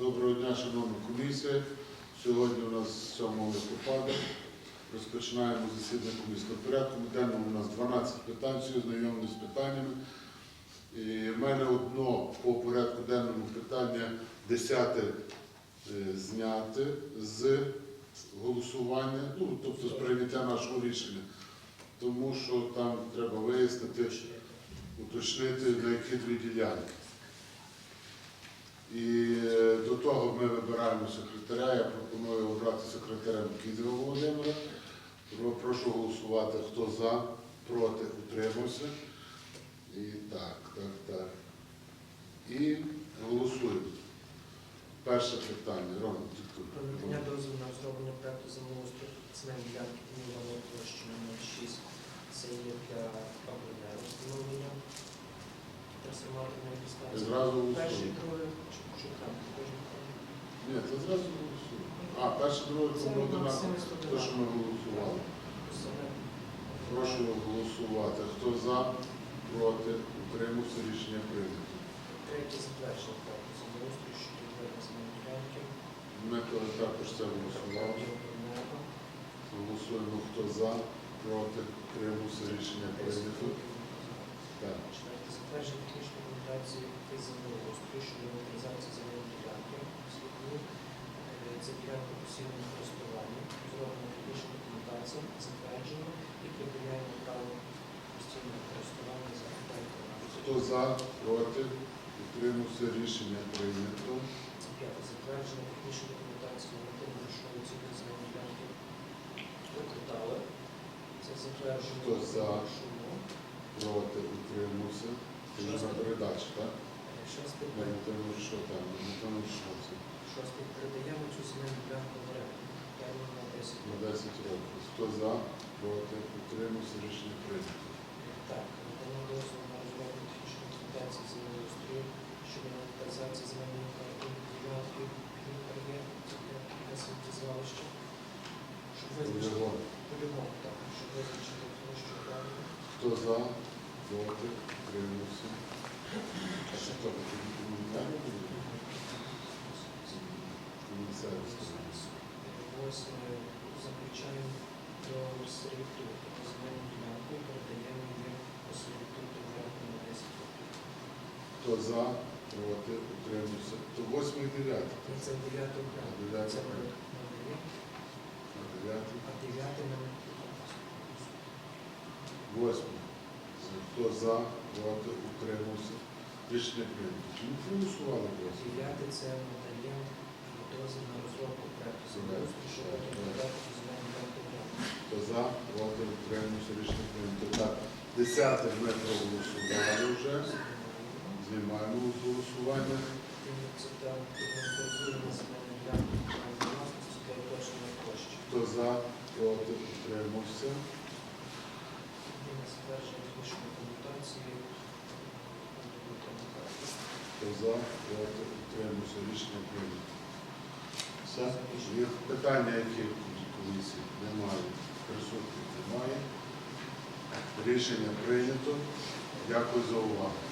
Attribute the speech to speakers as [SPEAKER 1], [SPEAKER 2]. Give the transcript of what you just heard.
[SPEAKER 1] Доброго дня, шановна комісія. Сьогодні у нас 7 листопада. Розпочинаємо засідання комісії. В порядку денному у нас 12 питань, всі знайомі з питаннями. І в мене одно по порядку денному питання 10 е, зняти з голосування, ну, тобто з прийняття нашого рішення. Тому що там треба вияснити, уточнити, на які дві ділянки. І е, до того ми вибираємо секретаря. Я пропоную обрати секретарем Кідова Володимира. Прошу голосувати, хто за, проти, утримався. І так, так, так. І голосуємо. Перше питання. Ром,
[SPEAKER 2] Про надання дозволу на розроблення проекту землеустрою земельної ділянки Данілова площі номер 6. Це є для обладнання встановлення трансформаторної
[SPEAKER 1] Ні, це зразу голосуємо. А, перше, друге,
[SPEAKER 2] Це
[SPEAKER 1] Те, що ми голосували. Прошу голосувати. Хто за, проти, утримався, рішення прийнято.
[SPEAKER 2] Третє затвердження проекту землеустрою щодо відведення.
[SPEAKER 1] Ми також це голосували. Голосуємо, хто за, проти, утримався, рішення прийнято. Так.
[SPEAKER 2] Четверте затвердження технічної документації і землеустрою щодо інвентаризації земельної ділянки. Світлі. Е, Це ділянка постійного користування. Зроблена технічна документація, затверджена і припиняємо право постійного користування за
[SPEAKER 1] Хто за, проти, утримався, рішення прийнято.
[SPEAKER 2] П'яте затвердження технічної документації нормативно грошової оцінки земельної ділянки. Викрутали. Це затвердження.
[SPEAKER 1] Хто за?
[SPEAKER 2] Шуму.
[SPEAKER 1] Проти, утримався. Це вже на передачі, так?
[SPEAKER 2] Е, Шосте
[SPEAKER 1] Я що там, не що це.
[SPEAKER 2] Шостий. Передаємо цю земельну ділянку в оренду. Термін на 10
[SPEAKER 1] На
[SPEAKER 2] років.
[SPEAKER 1] 10 років. Хто за, проти, утримався, рішення прийнято.
[SPEAKER 2] Так, надання дозволу на розроблення документації землеустрою щодо інвентаризації земельної ділянки це для сміттєзвалища. Щоб визначити
[SPEAKER 1] Полігон.
[SPEAKER 2] так, щоб визначити площу правильно.
[SPEAKER 1] Хто за, проти, утримався. А що там, комунальні? Комісарські.
[SPEAKER 2] Восьме заключаємо до сервітуту земельну ділянку передаємо її по сервітуту оренду на 10 років.
[SPEAKER 1] Хто за, проти, утримався. То восьмий і дев'ятий.
[SPEAKER 2] І Це дев'ятий
[SPEAKER 1] А
[SPEAKER 2] окремо.
[SPEAKER 1] дев'ятий
[SPEAKER 2] Це
[SPEAKER 1] окремо.
[SPEAKER 2] надає,
[SPEAKER 1] А дев'ятий.
[SPEAKER 2] а дев'ятий нам
[SPEAKER 1] Восьмий. Хто за, проти, утримався. Рішення прийнято. Чому проголосували восьмий?
[SPEAKER 2] дев'ятий це надає дозвіл на розробку проекту землеустрою, що потім подати до земельної ділянки в оренду.
[SPEAKER 1] Хто за, проти, утримався. Рішення прийнято. Так, десяте ми проголосували вже. З голосування. Хто за, проти, утримався. Хто за, проти, утримався. Рішення прийнято. Все? Є питання, які в комісії немає. Присутніх немає. Рішення прийнято. Дякую за увагу.